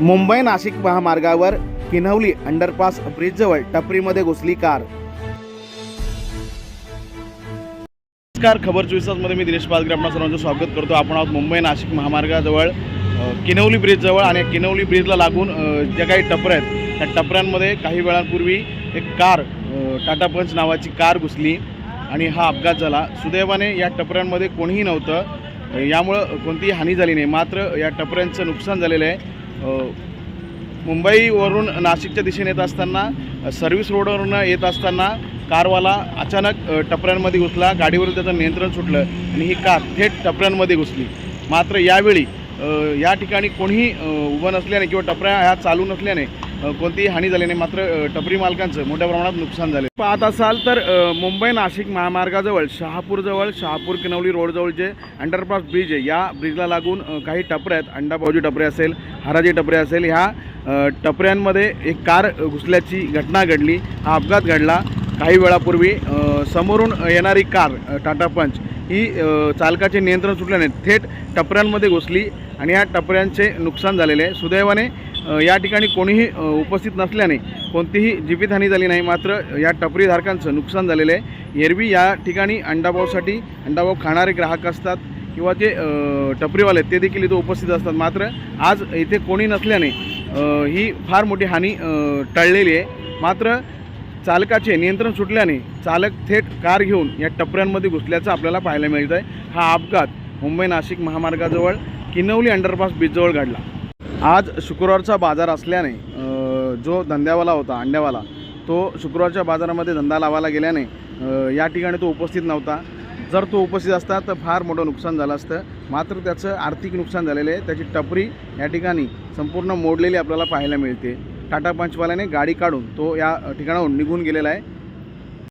मुंबई नाशिक महामार्गावर किन्हवली अंडरपास ब्रिजजवळ टपरीमध्ये घुसली कार. नमस्कार खबर चोवीसमध्ये मी दिनेश पालकर आपण सर्वांचं स्वागत करतो. आपण आहोत मुंबई नाशिक महामार्गाजवळ किनवली ब्रिजजवळ आणि किनवली ब्रिजला लागून ज्या काही टपऱ्या आहेत त्या टपऱ्यांमध्ये काही वेळांपूर्वी एक कार टाटा पंच नावाची कार घुसली आणि हा अपघात झाला. सुदैवाने या टपऱ्यांमध्ये कोणीही नव्हतं. यामुळं कोणतीही हानी झाली नाही. मात्र या टपऱ्यांचं नुकसान झालेलं आहे. मुंबईवरून नाशिकच्या दिशेने येत असताना सर्व्हिस रोडवरून येत असताना कारवाला अचानक टपऱ्यांमध्ये घुसला गाडीवरून त्याचं नियंत्रण सुटलं आणि ही कार थेट टपऱ्यांमध्ये घुसली. मात्र यावेळी या ठिकाणी कोणीही उभं नसल्याने किंवा टपऱ्या ह्या चालू नसल्याने कोणतीही हानी झाली नाही. मात्र टपरी मालकांचं मोठ्या प्रमाणात नुकसान झाले पाहत असाल तर मुंबई नाशिक महामार्गाजवळ शहापूरजवळ शहापूर किनवली रोडजवळ जे अंडरपास ब्रिज आहे या ब्रिजला लागून काही टपऱ्या आहेत. अंडाबाजू टपरे असेल हराजी टपरे असेल ह्या टपऱ्यांमध्ये एक कार घुसल्याची घटना घडली. हा अपघात घडला. काही वेळापूर्वी समोरून येणारी कार टाटा पंच ही चालकाचे नियंत्रण सुटल्याने थेट टपऱ्यांमध्ये घुसली आणि या टपऱ्यांचे नुकसान झालेले आहे. सुदैवाने या ठिकाणी कोणीही उपस्थित नसल्याने कोणतीही जीवितहानी झाली नाही. मात्र या टपरीधारकांचं नुकसान झालेलं आहे. एरवी या ठिकाणी अंडाभाऊसाठी अंडाभाऊ खाणारे ग्राहक असतात. किंवा जे टपरीवाले आहेत, ते देखील इथं उपस्थित असतात. मात्र आज इथे कोणी नसल्याने ही फार मोठी हानी टळलेली आहे. मात्र चालकाचे नियंत्रण सुटल्याने चालक थेट कार घेऊन या टपऱ्यांमध्ये घुसल्याचं आपल्याला पाहायला मिळतं आहे हा अपघात मुंबई नाशिक महामार्गाजवळ किनवली अंडरपास ब्रिजजवळ घडला. आज शुक्रवारचा बाजार असल्याने जो धंद्यावाला होता अंड्यावाला तो शुक्रवारच्या बाजारामध्ये धंदा लावायला गेल्याने या ठिकाणी तो उपस्थित नव्हता. जर तो उपस्थित असता तर फार मोठं नुकसान झालं असतं. मात्र त्याचं आर्थिक नुकसान झालेलं आहे. त्याची टपरी या ठिकाणी संपूर्ण मोडलेली आपल्याला पाहायला मिळते. टाटा पंचवाल्याने गाडी काढून तो या ठिकाणाहून निघून गेलेला आहे.